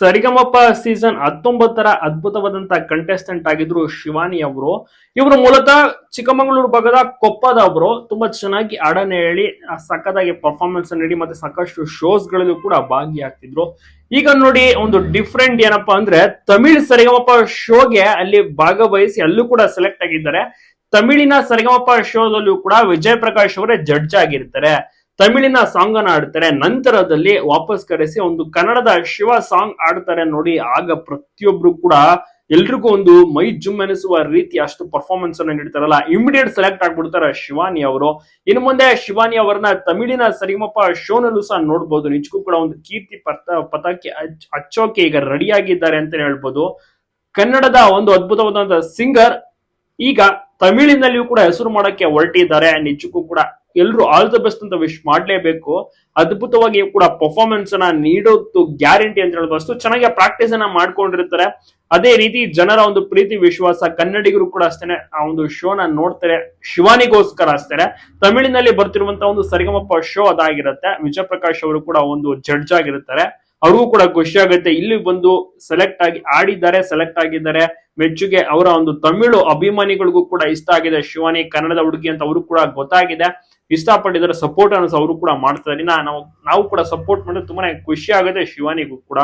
ಸರಿಗಮಪ season ಹತ್ತೊಂಬತ್ತರ ಅದ್ಭುತವಾದಂತ contestant ಆಗಿದ್ರು ಶಿವಾನಿ ಅವರು. ಇವರು ಮೂಲತಃ ಚಿಕ್ಕಮಗಳೂರು ಭಾಗದ ಕೊಪ್ಪದವರು ತುಂಬಾ ಚೆನ್ನಾಗಿ ಹಾಡನ್ನ ಹೇಳಿ ಸಖತ್ತಾಗಿ ಪರ್ಫಾರ್ಮೆನ್ಸ್ ನೀಡಿ ಮತ್ತೆ ಸಾಕಷ್ಟು ಶೋಸ್ ಗಳಲ್ಲೂ ಕೂಡ ಭಾಗಿಯಾಗ್ತಿದ್ರು. ಈಗ ನೋಡಿ ಒಂದು ಡಿಫ್ರೆಂಟ್ ಏನಪ್ಪಾ ಅಂದ್ರೆ ತಮಿಳ್ ಸರಿಗಮಪ ಶೋಗೆ ಅಲ್ಲಿ ಭಾಗವಹಿಸಿ ಅಲ್ಲೂ ಕೂಡ ಸೆಲೆಕ್ಟ್ ಆಗಿದ್ದಾರೆ. ತಮಿಳಿನ ಸರಿಗಮಪ ಶೋದಲ್ಲೂ ಕೂಡ ವಿಜಯ್ ಪ್ರಕಾಶ್ ಅವರೇ ಜಡ್ಜ್ ಆಗಿರ್ತಾರೆ. ತಮಿಳಿನ ಸಾಂಗ್ ಅನ್ನ ಆಡ್ತಾರೆ ನಂತರದಲ್ಲಿ ವಾಪಸ್ ಕರೆಸಿ ಒಂದು ಕನ್ನಡದ ಶಿವ ಸಾಂಗ್ ಆಡ್ತಾರೆ ನೋಡಿ. ಆಗ ಪ್ರತಿಯೊಬ್ರು ಕೂಡ ಎಲ್ರಿಗೂ ಒಂದು ಮೈ ಜುಮ್ ಎನಿಸುವ ರೀತಿ ಅಷ್ಟು ಪರ್ಫಾರ್ಮೆನ್ಸ್ ಅನ್ನ ನೀಡ್ತಾರಲ್ಲ. ಇಮಿಡಿಯೇಟ್ ಸೆಲೆಕ್ಟ್ ಆಗ್ಬಿಡ್ತಾರೆ ಶಿವಾನಿ ಅವರು. ಇನ್ನು ಮುಂದೆ ಶಿವಾನಿ ಅವರನ್ನ ತಮಿಳಿನ ಸರಿಗಮಪ್ಪ ಶೋನಲ್ಲೂ ಸಹ ನೋಡ್ಬೋದು. ನಿಜಕ್ಕೂ ಕೂಡ ಒಂದು ಕೀರ್ತಿ ಪತ ಪತಾಕಿ ಹಚ್- ಹಚ್ಚೋಕೆ ಈಗ ರೆಡಿ ಆಗಿದ್ದಾರೆ ಅಂತ ಹೇಳ್ಬೋದು. ಕನ್ನಡದ ಒಂದು ಅದ್ಭುತವಾದಂತಹ ಸಿಂಗರ್ ಈಗ ತಮಿಳಿನಲ್ಲಿಯೂ ಕೂಡ ಹೆಸರು ಮಾಡಕ್ಕೆ ಹೊರಟಿದ್ದಾರೆ. ನಿಜಕ್ಕೂ ಕೂಡ ಎಲ್ರು ಆಲ್ ದ ಬೆಸ್ಟ್ ಅಂತ ವಿಶ್ ಮಾಡಲೇಬೇಕು. ಅದ್ಭುತವಾಗಿ ಕೂಡ ಪರ್ಫಾರ್ಮೆನ್ಸ್ ಅನ್ನ ನೀಡೋದು ಗ್ಯಾರಂಟಿ ಅಂತ ಅಷ್ಟು ಚೆನ್ನಾಗಿ ಪ್ರಾಕ್ಟೀಸ್ ಅನ್ನ ಮಾಡ್ಕೊಂಡಿರ್ತಾರೆ. ಅದೇ ರೀತಿ ಜನರ ಒಂದು ಪ್ರೀತಿ, ವಿಶ್ವಾಸ, ಕನ್ನಡಿಗರು ಕೂಡ ಅಷ್ಟೇನೆ ಆ ಒಂದು ಶೋನ ನೋಡ್ತಾರೆ. ಶಿವಾನಿಗೋಸ್ಕರ ಅಷ್ಟೇ ತಮಿಳಿನಲ್ಲಿ ಬರ್ತಿರುವಂತಹ ಒಂದು ಸರಿಗಮಪ್ಪ ಶೋ ಅದಾಗಿರುತ್ತೆ. ವಿಜಯಪ್ರಕಾಶ್ ಅವರು ಕೂಡ ಒಂದು ಜಡ್ಜ್ ಆಗಿರುತ್ತಾರೆ ಅವ್ರಿಗೂ ಕೂಡ ಖುಷಿ ಆಗುತ್ತೆ. ಇಲ್ಲಿ ಬಂದು ಸೆಲೆಕ್ಟ್ ಆಗಿ ಆಡಿದ್ದಾರೆ ಸೆಲೆಕ್ಟ್ ಆಗಿದ್ದಾರೆ. ಮೆಚ್ಚುಗೆ ಅವರ ಒಂದು ತಮಿಳು ಅಭಿಮಾನಿಗಳಿಗೂ ಕೂಡ ಇಷ್ಟ ಆಗಿದೆ. ಶಿವಾನಿ ಕನ್ನಡದ ಹುಡುಗಿ ಅಂತ ಅವರು ಕೂಡ ಗೊತ್ತಾಗಿದೆ. ಇಷ್ಟಪಟ್ಟಿದ್ದಾರೆ ಸಪೋರ್ಟ್ ಅನ್ನು ಅವರು ಕೂಡ ಮಾಡ್ತಾರೆ ನಾವು ನಾವು ಕೂಡ ಸಪೋರ್ಟ್ ಮಾಡಿದ್ರೆ ತುಂಬಾನೇ ಖುಷಿ ಆಗುತ್ತೆ ಶಿವಾನಿಗೂ ಕೂಡ.